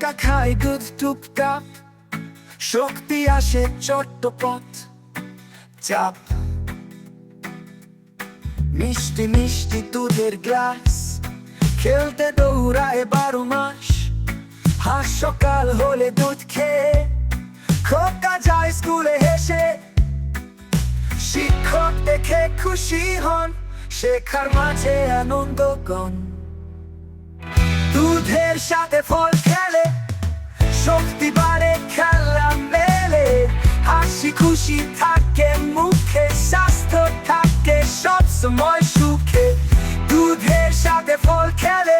খোকা খায় দুধ টুপটাপ শক্তি আসে চট্টপট চাপ মিষ্টি মিষ্টি দুধের গ্লাস খেলতে দৌড়ায় বারো মাস হাস সকাল হলে দুধ খেয়ে খোকা যায় স্কুলে হেসে শিক্ষক দেখে খুশি হন শেখার মাঝে আনন্দ গণ দুধের সাথে ফল শক্তি বাড়ে খেলা মেলে। হাসি খুশি থাকে, মুখে স্বাস্থ্য থাকে, সব সময় সুখে। দুধের সাথে ফল খেলে।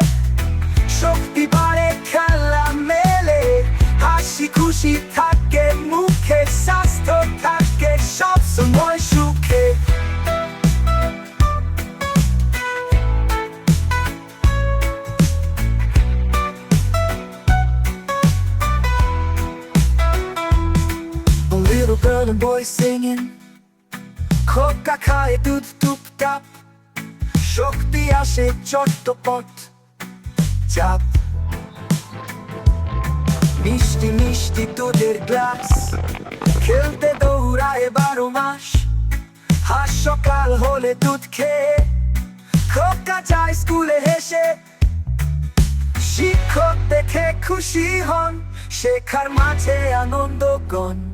শক্তি বাড়ে খেলা মেলে। হাসি খুশি থাকে, মুখে স্বাস্থ্য থাকে, সব সময় little girl and boy singing. খোকা খায় দুধ টুপ টাপ শক্তি আসে চট্টপট চাপ মিষ্টি মিষ্টি দুধের গ্লাস খেলতে দৌড়ায় বারো মাস হাস সকাল হলে দুধ খেয়ে খোকা যায় স্কুলে হেসে শিক্ষক দেখে খুশি হন শেখার মাঝে আনন্দ গণ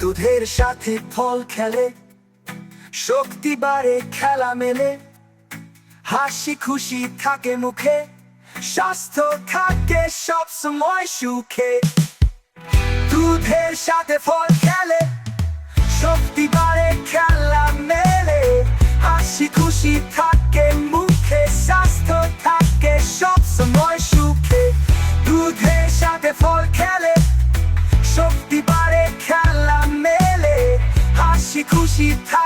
দুধের সাথে ফল খেলে, শক্তি বাড়ে খেলা মেলে, হাসি খুশি থাকে মুখে, স্বাস্থ্য থাকে সব সময় সুখে। দুধের সাথে ফল খেলে, শক্তি বাড়ে খেলা শক্তি